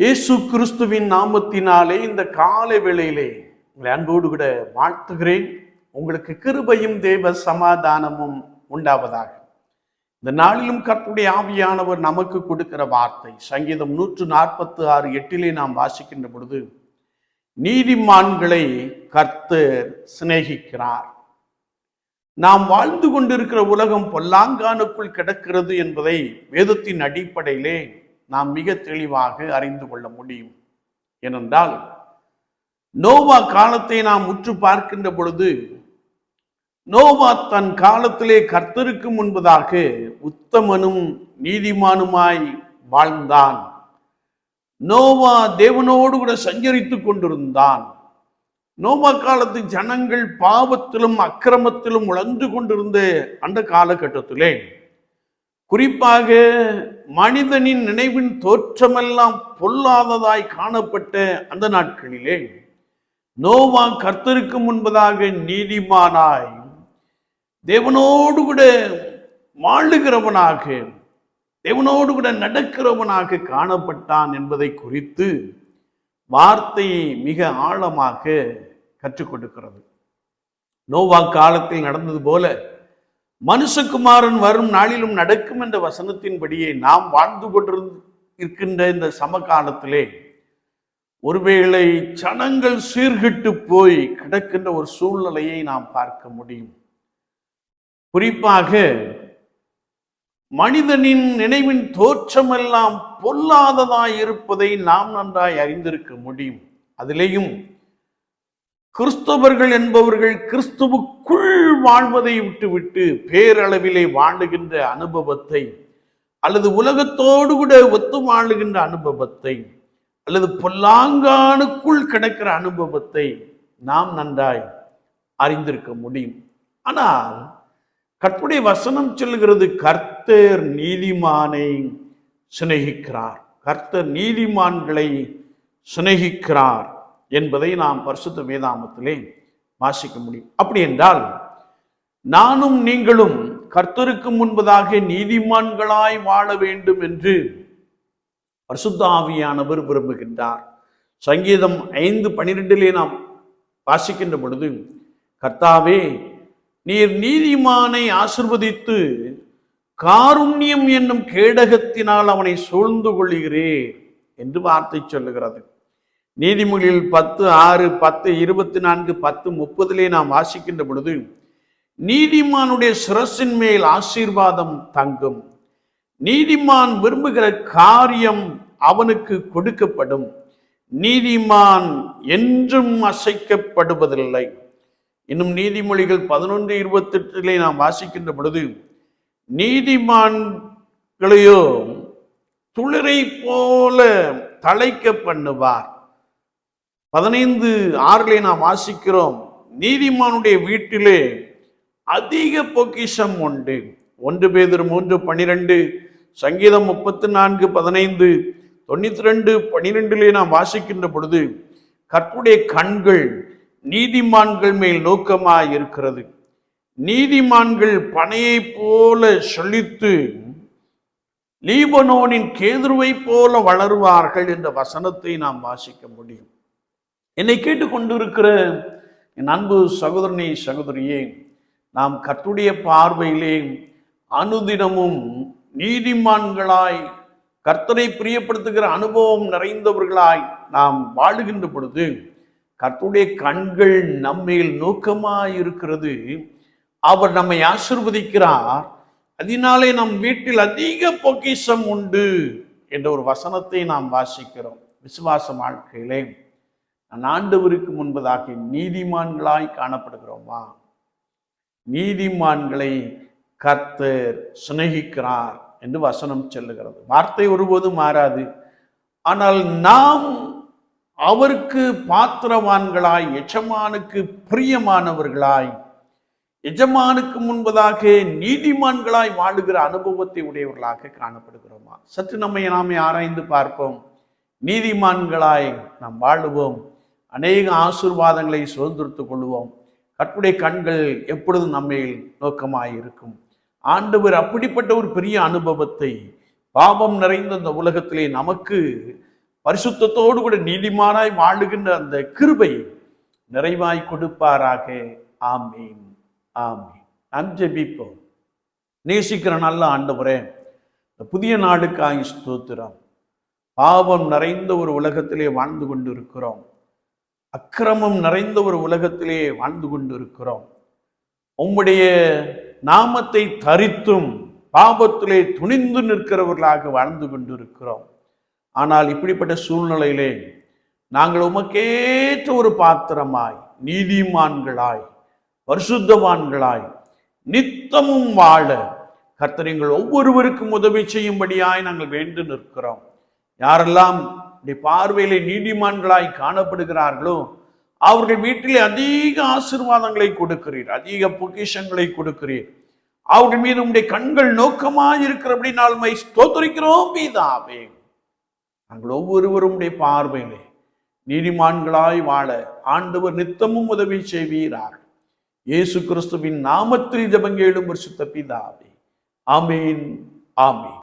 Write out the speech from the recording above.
இயேசு கிறிஸ்துவின் நாமத்தினாலே இந்த காலை வேளையிலே உங்களை அன்போடு கூட வாழ்த்துகிறேன். உங்களுக்கு கிருபையும் தேவ சமாதானமும் உண்டாவதாக. இந்த நாளிலும் கற்புடைய ஆவியானவர் நமக்கு கொடுக்கிற வார்த்தை சங்கீதம் நூற்று நாற்பத்தி ஆறு எட்டிலே நாம் வாசிக்கின்ற பொழுது நீதிமான்களை கர்த்தர் சிநேகிக்கிறார். நாம் வாழ்ந்து கொண்டிருக்கிற உலகம் பொல்லாங்கானுக்குள் கிடக்கிறது என்பதை வேதத்தின் அடிப்படையிலே நாம் மிக தெளிவாக அறிந்து கொள்ள முடியும். ஏனென்றால் நோவா காலத்தை நாம் உற்று பார்க்கின்ற பொழுது நோவா தன் காலத்திலே கர்த்தருக்கு முன்பதாக உத்தமனும் நீதிமானுமாய் வாழ்ந்தான். நோவா தேவனோடு கூட சஞ்சரித்து கொண்டிருந்தான். நோவா காலத்து ஜனங்கள் பாவத்திலும் அக்கிரமத்திலும் உழந்து கொண்டிருந்த அந்த காலகட்டத்திலே குறிப்பாக மனிதனின் நினைவின் தோற்றமெல்லாம் பொல்லாததாய் காணப்பட்ட அந்த நாட்களிலே நோவா கர்த்தருக்கு முன்பதாக நீதிமானாய் தேவனோடு கூட வாழுகிறவனாக தேவனோடு கூட நடக்கிறவனாக காணப்பட்டான் என்பதை குறித்து வார்த்தை மிக ஆழமாக கற்றுக் கொடுக்கிறது நோவா காலத்தில் நடந்தது போல மனுஷகுமாரன் வரும் நாளிலும் நடக்கும் என்ற வசனத்தின்படியே நாம் வாழ்ந்து கொண்டிருந்து இருக்கின்ற இந்த சமகாலத்திலே ஒருவேளை சனங்கள் சீர்கிட்டு போய் கிடக்கின்ற ஒரு சூழ்நிலையை நாம் பார்க்க முடியும். குறிப்பாக மனிதனின் நினைவின் தோற்றமெல்லாம் பொல்லாததாய் இருப்பதை நாம் நன்றாய் அறிந்திருக்க முடியும். அதிலேயும் கிறிஸ்தவர்கள் என்பவர்கள் கிறிஸ்துவுக்குள் வாழ்வதை விட்டுவிட்டு பேரளவிலே வாழுகின்ற அனுபவத்தை அல்லது உலகத்தோடு கூட ஒத்து வாழுகின்ற அனுபவத்தை அல்லது பொல்லாங்கானுக்குள் கிடக்கிற அனுபவத்தை நாம் நன்றாய் அறிந்திருக்க முடியும். ஆனால் கற்புடைய வசனம் சொல்கிறது கர்த்தர் நீதிமானை சிநேகிக்கிறார். கர்த்தர் நீதிமான்களை சிநேகிக்கிறார். என்பதை நாம் பரிசுத்த வேதாமத்திலே வாசிக்க முடியும். அப்படி என்றால் நானும் நீங்களும் கர்த்தருக்கு முன்பதாக நீதிமான்களாய் வாழ வேண்டும் என்று பரிசுத்த ஆவியானவர் விரும்புகின்றார். சங்கீதம் ஐந்து பனிரெண்டிலே நாம் வாசிக்கின்ற பொழுது கர்த்தாவே நீர் நீதிமானை ஆசிர்வதித்து காருண்யம் என்னும் கேடகத்தினால் அவனை சூழ்ந்து கொள்கிறே என்று வார்த்தை சொல்லுகிறது. நீதிமொழியில் பத்து ஆறு பத்து இருபத்தி நான்கு பத்து முப்பதிலே நாம் வாசிக்கின்ற பொழுது நீதிமானுடைய சிரசின் மேல் ஆசீர்வாதம் தங்கும். நீதிமான் விரும்புகிற காரியம் அவனுக்கு கொடுக்கப்படும். நீதிமான் என்றும் அசைக்கப்படுவதில்லை. இன்னும் நீதிமொழிகள் பதினொன்று இருபத்தெட்டிலே நாம் வாசிக்கின்ற பொழுது நீதிமான்களையோ துளிரை போல தழைக்க பண்ணுவார். பதினைந்து ஆறிலே நாம் வாசிக்கிறோம் நீதிமானுடைய வீட்டிலே அதிக பொக்கிஷம் உண்டு. ஒன்று பேதர் மூன்று பனிரெண்டு சங்கீதம் முப்பத்தி நான்கு பதினைந்து தொண்ணூத்தி ரெண்டு பனிரெண்டிலே நாம் வாசிக்கின்ற பொழுது கற்புடைய கண்கள் நீதிமான்கள் மேல் நோக்கமாக இருக்கிறது நீதிமான்கள் பனையை போல சொல்லித்து லீபனோனின் கேதுருவை போல வளருவார்கள் என்ற வசனத்தை நாம் வாசிக்க முடியும். என்னை கேட்டுக்கொண்டிருக்கிற என் அன்பு சகோதரனே சகோதரியே நாம் கத்துடைய பார்வையிலே அனுதினமும் நீதிமான்களாய் கர்த்தரை பிரியப்படுத்துகிற அனுபவம் நிறைந்தவர்களாய் நாம் வாழுகின்ற பொழுது கர்த்துடைய கண்கள் நம்மேல் நோக்கமாய் இருக்கிறது அவர் நம்மை ஆசிர்வதிக்கிறார். அதனாலே நம் வீட்டில் அதிக பொக்கிஷம் உண்டு என்ற ஒரு வசனத்தை நாம் வாசிக்கிறோம். விசுவாச வாழ்க்கையிலே நான் ஆண்டவருக்கு முன்பதாக நீதிமான்களாய் காணப்படுகிறோமா? நீதிமான்களை கர்த்தர் சிநேகிக்கிறார் என்று வசனம் சொல்லுகிறது. வார்த்தை ஒருபோதும் மாறாது. ஆனால் நாம் அவருக்கு பாத்திரவான்களாய் எஜமானுக்கு பிரியமானவர்களாய் எஜமானுக்கு முன்பதாக நீதிமான்களாய் வாழுகிற அனுபவத்தை உடையவர்களாக காணப்படுகிறோமா? சற்று நம்மை நாமே ஆராய்ந்து பார்ப்போம். நீதிமான்களாய் நாம் வாழுவோம். அநேக ஆசீர்வாதங்களை சுதந்திரத்துக் கொள்வோம் கற்புடைய கண்கள் எப்பொழுதும் நம்மை நோக்கமாக இருக்கும். ஆண்டவர் அப்படிப்பட்ட ஒரு பெரிய அனுபவத்தை பாவம் நிறைந்த அந்த உலகத்திலே நமக்கு பரிசுத்தத்தோடு கூட நீதிமானாய் வாழுகின்ற அந்த கிருபை நிறைவாய் கொடுப்பாராக. ஆமீன். ஆமீன். நாம் ஜெபிப்போம். நேசிக்கிற நல்ல ஆண்டவரே இந்த புதிய நாடுக்காய் ஸ்தோத்திரம். பாவம் நிறைந்த ஒரு உலகத்திலே வாழ்ந்து கொண்டிருக்கிறோம். அக்கிரமம் நிறைந்த ஒரு உலகத்திலே வாழ்ந்து கொண்டிருக்கிறோம். உம்முடைய நாமத்தை தரித்தும் பாபத்திலே துணிந்து நிற்கிறவர்களாக வாழ்ந்து கொண்டிருக்கிறோம். ஆனால் இப்படிப்பட்ட சூழ்நிலையிலே நாங்கள் உமக்கேற்ற ஒரு பாத்திரமாய் நீதிமான்களாய் பரிசுத்தவான்களாய் நித்தமும் வாழ கர்த்தர் எங்கள் ஒவ்வொருவருக்கும் உதவி செய்யும்படியாய் நாங்கள் வேண்டு நிற்கிறோம். யாரெல்லாம் அப்படி பார்வையிலே நீதிமான்களாய் காணப்படுகிறார்களோ அவர்கள் வீட்டிலே அதிக ஆசீர்வாதங்களை கொடுக்கிறீர் அதிக பொக்கிஷங்களை கொடுக்கிறீர். அவர்கள் மீது உடைய கண்கள் நோக்கமாக இருக்கிறபடி நாள் மை ஸ்தோத்தரிக்கிறோம் நாங்கள் ஒவ்வொருவரும் உடைய பார்வையிலே நீதிமான்களாய் வாழ ஆண்டவர் நித்தமும் உதவி செய்வீரார். இயேசு கிறிஸ்துவின் நாமத்தில் ஜபங்கேடும் ஒரு சுத்த பிதாவே. ஆமீன் ஆமீன்.